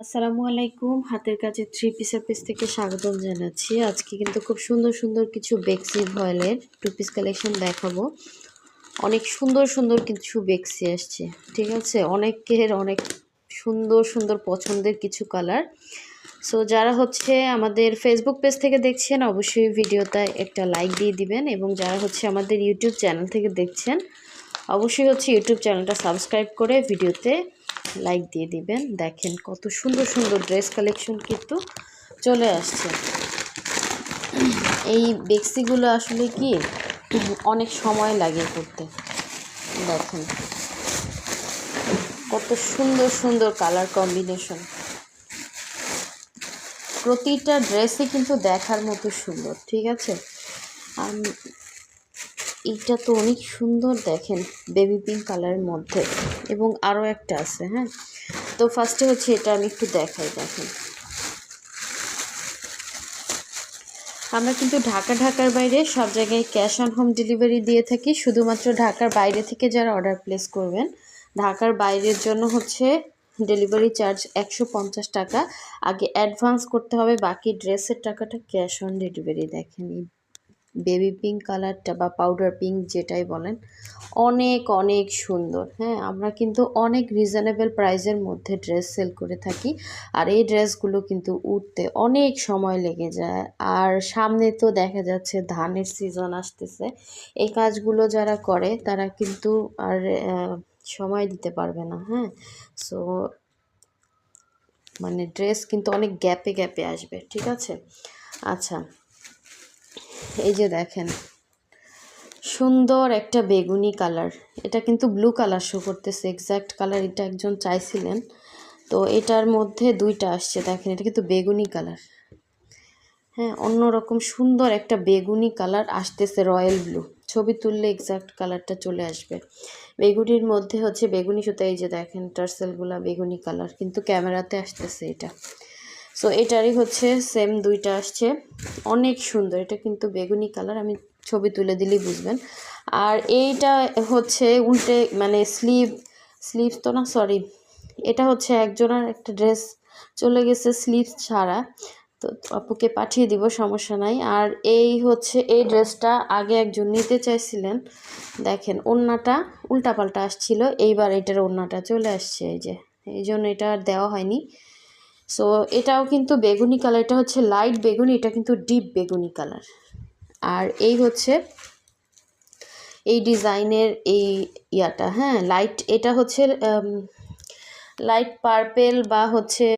আসসালামু আলাইকুম। হাতের কাছে থ্রি পিসের পিস থেকে স্বাগতম জানাচ্ছি। আজকে কিন্তু খুব সুন্দর সুন্দর কিছু বেক্সি ভয়েলের টু পিস কালেকশন দেখাবো। অনেক সুন্দর সুন্দর কিছু বেক্সি আসছে, ঠিক আছে? অনেকের অনেক সুন্দর সুন্দর পছন্দের কিছু কালার সো যারা হচ্ছে আমাদের ফেসবুক পেজ থেকে দেখছেন, অবশ্যই ভিডিওতে একটা লাইক দিয়ে দিবেন এবং যারা হচ্ছে আমাদের ইউটিউব চ্যানেল থেকে দেখছেন, অবশ্যই হচ্ছে ইউটিউব চ্যানেলটা সাবস্ক্রাইব করে ভিডিওতে লাইক দিয়ে দিবেন। দেখেন কত সুন্দর সুন্দর ড্রেস কালেকশন কিন্তু চলে আসছে। এই বেক্সিগুলো আসলে কি, অনেক সময় লাগে করতে। দেখেন কত সুন্দর সুন্দর কালার কম্বিনেশন প্রতিটা ড্রেসই কিন্তু দেখার মতো সুন্দর, ঠিক আছে? এইটা তো অনেক সুন্দর দেখেন বেবি পিঙ্ক কালারের মধ্যে। এবং আরও একটা আছে হ্যাঁ? তো ফার্স্টে হচ্ছে এটা আমি একটু দেখাই, দেখেন। আমরা কিন্তু ঢাকা, ঢাকার বাইরে সব জায়গায় ক্যাশ অন হোম ডেলিভারি দিয়ে থাকি। শুধুমাত্র ঢাকার বাইরে থেকে যারা অর্ডার প্লেস করবেন, ঢাকার বাইরের জন্য হচ্ছে ডেলিভারি চার্জ একশো পঞ্চাশ টাকা। আগে অ্যাডভান্স করতে হবে, বাকি ড্রেসের টাকাটা ক্যাশ অন ডেলিভারি দেখেন বেবি পিঙ্ক কালারটা বা পাউডার পিঙ্ক যেটাই বলেন, অনেক অনেক সুন্দর। হ্যাঁ আমরা কিন্তু অনেক রিজনেবল প্রাইসের মধ্যে ড্রেস সেল করে থাকি আর এই ড্রেসগুলো কিন্তু উঠতে অনেক সময় লেগে যায়। আর সামনে তো দেখা যাচ্ছে ধানের সিজন আসতেছে। এই কাজগুলো যারা করে তারা কিন্তু আর সময় দিতে পারবে না। হ্যাঁ সো মানে ড্রেস কিন্তু অনেক গ্যাপে গ্যাপে আসবে। ঠিক আছে? আচ্ছা। এই যে দেখেন, সুন্দর একটা বেগুনি কালার। এটা কিন্তু ব্লু কালার শো করতেছে এক্স্যাক্ট কালার এটা একজন চাইছিলেন। তো এটার মধ্যে দুইটা আসছে, দেখেন, এটা কিন্তু বেগুনি কালার। হ্যাঁ অন্যরকম সুন্দর একটা বেগুনি কালার আসতেছে রয়্যাল ব্লু। ছবি তুললে এক্স্যাক্ট কালারটা চলে আসবে। বেগুনির মধ্যে হচ্ছে বেগুনি সুতা, এই যে দেখেন, টার্সেলগুলা বেগুনি কালার, কিন্তু ক্যামেরাতে আসতেছে এটা। সো এটারই হচ্ছে সেম দুইটা আসছে। অনেক সুন্দর। এটা কিন্তু বেগুনি কালার আমি ছবি তুলে দিলেই বুঝবেন। আর এইটা হচ্ছে উল্টে মানে স্লিভ স্লিভ তো না সরি এটা হচ্ছে একজনের একটা ড্রেস চলে গেছে স্লিভ ছাড়া। তো আপুকে পাঠিয়ে দিব, সমস্যা নাই। আর এই হচ্ছে, এই ড্রেসটা আগে একজন নিতে চাইছিলেন। দেখেন ওড়নাটা উল্টাপাল্টা আসছিল। এইবার এটার ওড়নাটা চলে আসছে। এই যে, এই জন্য এটা আর দেওয়া হয়নি। সো এটাও কিন্তু বেগুনি কালার এটা হচ্ছে লাইট বেগুনি, এটা কিন্তু ডিপ বেগুনি কালার আর এই হচ্ছে এই ডিজাইনের এই ইয়াটা হ্যাঁ লাইট এটা হচ্ছে লাইট পার্পেল বা হচ্ছে